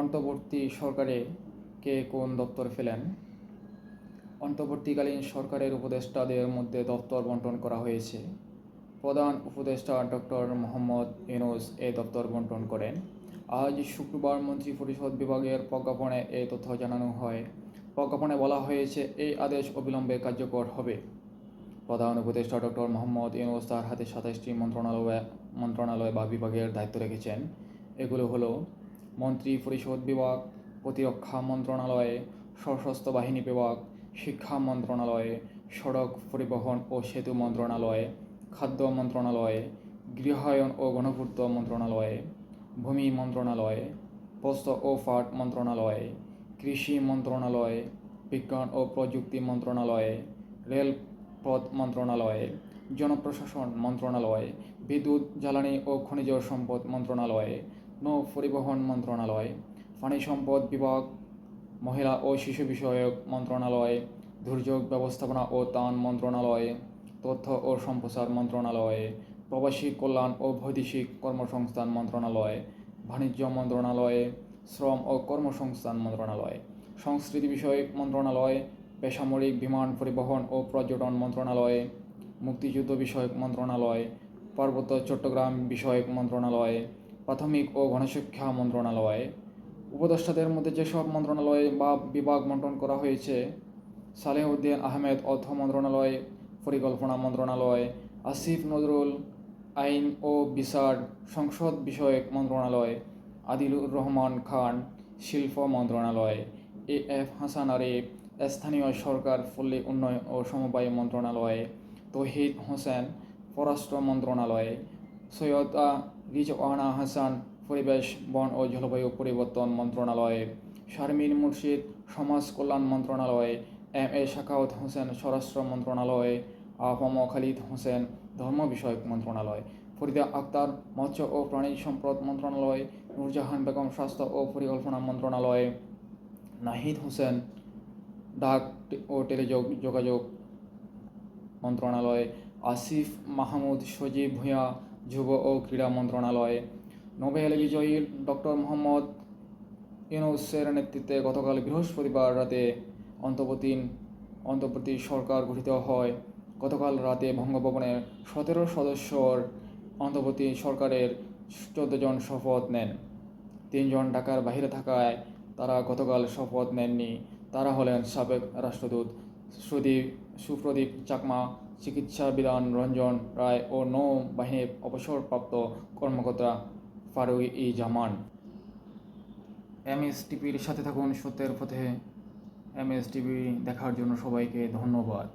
অন্তর্বর্তী সরকারে কে কোন দপ্তর ফেলেন? অন্তর্বর্তীকালীন সরকারের উপদেষ্টাদের মধ্যে দপ্তর বন্টন করা হয়েছে। প্রধান উপদেষ্টা ডক্টর মোহাম্মদ ইউনুস এই দপ্তর বন্টন করেন। আজ শুক্রবার মন্ত্রী পরিষদ বিভাগের প্রজ্ঞাপনে এই তথ্য জানানো হয়। প্রজ্ঞাপনে বলা হয়েছে, এই আদেশ অবিলম্বে কার্যকর হবে। প্রধান উপদেষ্টা ডক্টর মোহাম্মদ ইউনুস তার হাতে সাতাশটি মন্ত্রণালয় মন্ত্রণালয় বা বিভাগের দায়িত্ব রেখেছেন। এগুলো হলো মন্ত্রী পরিষদ বিভাগ, প্রতিরক্ষা মন্ত্রণালয়ে, সশস্ত্র বাহিনী বিভাগ, শিক্ষা মন্ত্রণালয়ে, সড়ক পরিবহন ও সেতু মন্ত্রণালয়ে, খাদ্য মন্ত্রণালয়ে, গৃহায়ন ও গণপূর্ত মন্ত্রণালয়ে, ভূমি মন্ত্রণালয়ে পোস্ত ও ফাট মন্ত্রণালয়ে, কৃষি মন্ত্রণালয়ে, বিজ্ঞান ও প্রযুক্তি মন্ত্রণালয়ে রেলপথ মন্ত্রণালয়ে, জনপ্রশাসন মন্ত্রণালয়, বিদ্যুৎ, জ্বালানি ও খনিজ সম্পদ মন্ত্রণালয়ে নৌ পরিবহন মন্ত্রণালয় পানি সম্পদ বিভাগ, মহিলা ও শিশু বিষয়ক মন্ত্রণালয়, দুর্যোগ ব্যবস্থাপনা ও ত্রাণ মন্ত্রণালয়, তথ্য ও সম্প্রচার মন্ত্রণালয়, প্রবাসী কল্যাণ ও বৈদেশিক কর্মসংস্থান মন্ত্রণালয়, বাণিজ্য মন্ত্রণালয়, শ্রম ও কর্মসংস্থান মন্ত্রণালয়, সংস্কৃতি বিষয়ক মন্ত্রণালয়, বেসামরিক বিমান পরিবহন ও পর্যটন মন্ত্রণালয়, মুক্তিযুদ্ধ বিষয়ক মন্ত্রণালয়, পার্বত্য চট্টগ্রাম বিষয়ক মন্ত্রণালয় প্রাথমিক ও গণশিক্ষা মন্ত্রণালয়। উপদেষ্টাদের মধ্যে যেসব মন্ত্রণালয় বা বিভাগ বন্টন করা হয়েছে, সালেহউদ্দিন আহমেদ অর্থ মন্ত্রণালয়, পরিকল্পনা মন্ত্রণালয়, আসিফ নজরুল আইন ও বিচার সংসদ বিষয়ক মন্ত্রণালয়, আদিলুর রহমান খান শিল্প মন্ত্রণালয়, এ এফ হাসান আরিফ স্থানীয় সরকার পল্লী উন্নয়ন ও সমবায় মন্ত্রণালয়, তহিদ হোসেন পররাষ্ট্র মন্ত্রণালয়, সৈয়দা রিজওয়ানা হাসান, পরিবেশ, বন ও জলবায়ু পরিবর্তন মন্ত্রণালয়, শারমিন মুর্শিদ, সমাজ কল্যাণ মন্ত্রণালয়, এম এ শাখাওয়াত হোসেন, স্বরাষ্ট্র মন্ত্রণালয় আফম খালিদ হোসেন, ধর্ম বিষয়ক মন্ত্রণালয়, ফরিদা আক্তার, মৎস্য ও প্রাণী সম্পদ মন্ত্রণালয়, নূরজাহান বেগম স্বাস্থ্য ও পরিকল্পনা মন্ত্রণালয়, নাহিদ হোসেন, ডাক ও টেলিযোগ, যোগাযোগ মন্ত্রণালয়, আসিফ মাহমুদ, সজীব ভূঁইয়া যুব ও ক্রীড়া মন্ত্রণালয়। নোবেল বিজয়ী ডক্টর মোহাম্মদ ইউনুসের নেতৃত্বে গতকাল বৃহস্পতিবার রাতে অন্তর্বর্তী অন্তর্বর্তী সরকার গঠিত হয়। গতকাল রাতে বঙ্গভবনে সতেরো সদস্যর অন্তর্বর্তী সরকারের চোদ্দ জন শপথ নেন। তিনজন ঢাকার বাইরে থাকায় তারা গতকাল শপথ নেননি। তারা হলেন সাবেক রাষ্ট্রদূত সুদীপ, সুপ্রদীপ চাকমা, চিকিৎসা বিধান রঞ্জন রায় ও নৌ বাহিনীর অবসরপ্রাপ্ত কর্মকর্তা ফারুক ই জামান এমএস টিভির সাথে থাকুন, সত্যের পথে। এমএস টিভি দেখার জন্য সবাইকে ধন্যবাদ।